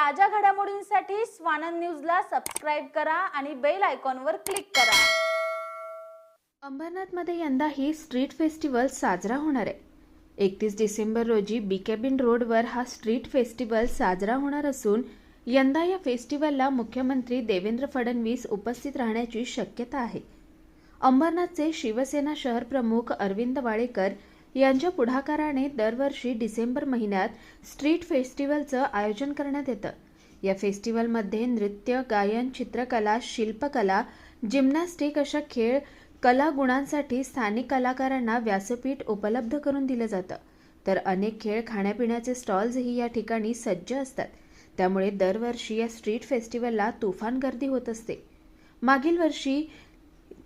ताज्या घडामोडींसाठी स्वानंद न्यूजला सबस्क्राईब करा आणि बेल आयकॉनवर क्लिक करा. अंबरनाथमध्ये यंदा ही स्ट्रीट फेस्टिवल साजरा होणार आहे. एकतीस डिसेंबर रोजी बी कॅबिन रोडवर हा स्ट्रीट फेस्टिवल साजरा होणार असून यंदा या फेस्टिवलला मुख्यमंत्री देवेंद्र फडणवीस उपस्थित राहण्याची शक्यता आहे. अंबरनाथचे शिवसेना शहर प्रमुख अरविंद वाळेकर यांच्या पुढाकाराने दरवर्षी डिसेंबर महिन्यात स्ट्रीट फेस्टिवलचं आयोजन करण्यात येतं. या फेस्टिवलमध्ये नृत्य गायन चित्रकला शिल्पकला जिम्नॅस्टिक अशा खेळ कला गुणांसाठी स्थानिक कलाकारांना व्यासपीठ उपलब्ध करून दिलं जातं. तर अनेक खेळ खाण्यापिण्याचे स्टॉल्सही या ठिकाणी सज्ज असतात. त्यामुळे दरवर्षी या स्ट्रीट फेस्टिवलला तुफान गर्दी होत असते. मागील वर्षी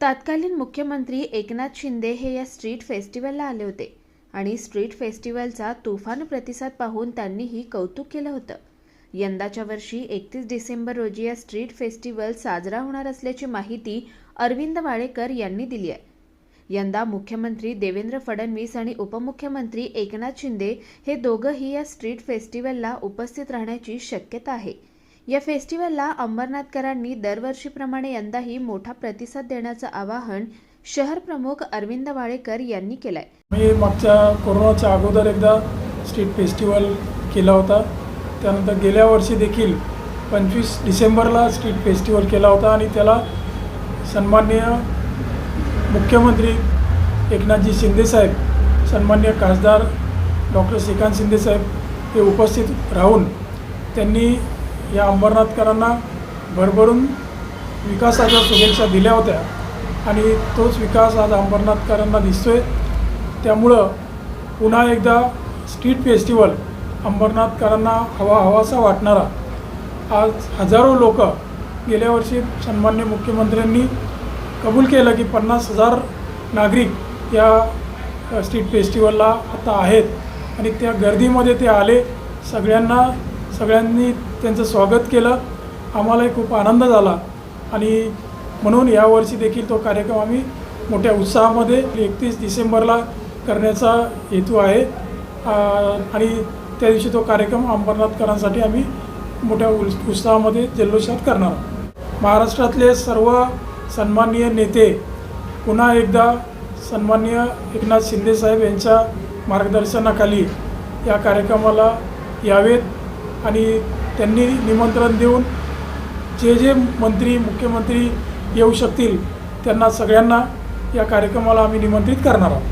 तत्कालीन मुख्यमंत्री एकनाथ शिंदे हे या स्ट्रीट फेस्टिवलला आले होते आणि स्ट्रीट फेस्टिवलचा तुफान प्रतिसाद पाहून त्यांनीही कौतुक केलं होतं. यंदाच्या वर्षी एकतीस डिसेंबर रोजी या स्ट्रीट फेस्टिवल साजरा होणार असल्याची माहिती अरविंद वाळेकर यांनी दिली आहे. यंदा मुख्यमंत्री देवेंद्र फडणवीस आणि उपमुख्यमंत्री एकनाथ शिंदे हे दोघंही या स्ट्रीट फेस्टिवलला उपस्थित राहण्याची शक्यता आहे. या फेस्टिवलला अंबरनाथकरांनी दरवर्षीप्रमाणे यंदाही मोठा प्रतिसाद देण्याचं आवाहन शहर प्रमुख अरविंद वाळेकर यांनी केलंय. मी मागच्या कोरोनाच्या अगोदर एकदा स्ट्रीट फेस्टिवल केला होता. त्यानंतर गेल्या वर्षी देखील पंचवीस डिसेंबरला स्ट्रीट फेस्टिवल केला होता आणि त्याला सन्माननीय मुख्यमंत्री एकनाथजी शिंदेसाहेब सन्माननीय खासदार डॉक्टर श्रीकांत शिंदेसाहेब हे उपस्थित राहून त्यांनी या अंबरनाथकरांना भरभरून विकासाच्या शुभेच्छा दिल्या होत्या. आणि तोच विकास आज अंबरनाथकरांना दिसतोय. त्यामुळं पुन्हा एकदा स्ट्रीट फेस्टिवल अंबरनाथकरांना हवा हवासा वाटणारा. आज हजारो लोक गेल्या वर्षी सन्मान्य मुख्यमंत्र्यांनी कबूल केलं की पन्नास हजार नागरिक या स्ट्रीट फेस्टिवलला आता आहेत. आणि त्या गर्दीमध्ये ते आले. सगळ्यांना सगळ्यांनी त्यांचं स्वागत केलं. आम्हालाही खूप आनंद झाला. आणि म्हणून यावर्षी देखील तो कार्यक्रम आम्ही मोठ्या उत्साहामध्ये एकतीस डिसेंबरला करण्याचा हेतू आहे. आणि त्या दिवशी तो कार्यक्रम अंबरनाथकरांसाठी आम्ही मोठ्या उल्स उत्साहामध्ये जल्लोषात करणार आहोत. महाराष्ट्रातले सर्व सन्माननीय नेते पुन्हा एकदा सन्माननीय एकनाथ शिंदेसाहेब यांच्या मार्गदर्शनाखाली या कार्यक्रमाला यावेत. आणि त्यांनी निमंत्रण देऊन जे जे मंत्री मुख्यमंत्री येऊ शकतील त्यांना सगळ्यांना या कार्यक्रमाला आम्ही निमंत्रित करणार आहोत.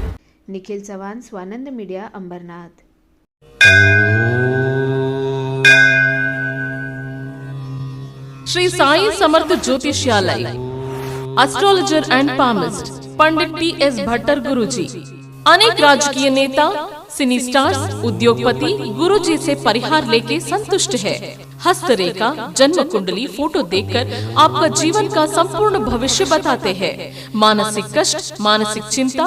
Nikhil Chavan Swanand media Ambarnath. Shri Sai Samarth Jyotishalaya astrologer and palmist Pandit T S Bhattar Guruji अनेक राजकीय नेता सिनी स्टार्स उद्योगपति गुरुजी से परिहार लेके संतुष्ट है। हस्तरेखा जन्म कुंडली फ़ोटो देखकर आपका जीवन का संपूर्ण भविष्य बताते हैं। मानसिक कष्ट मानसिक चिंता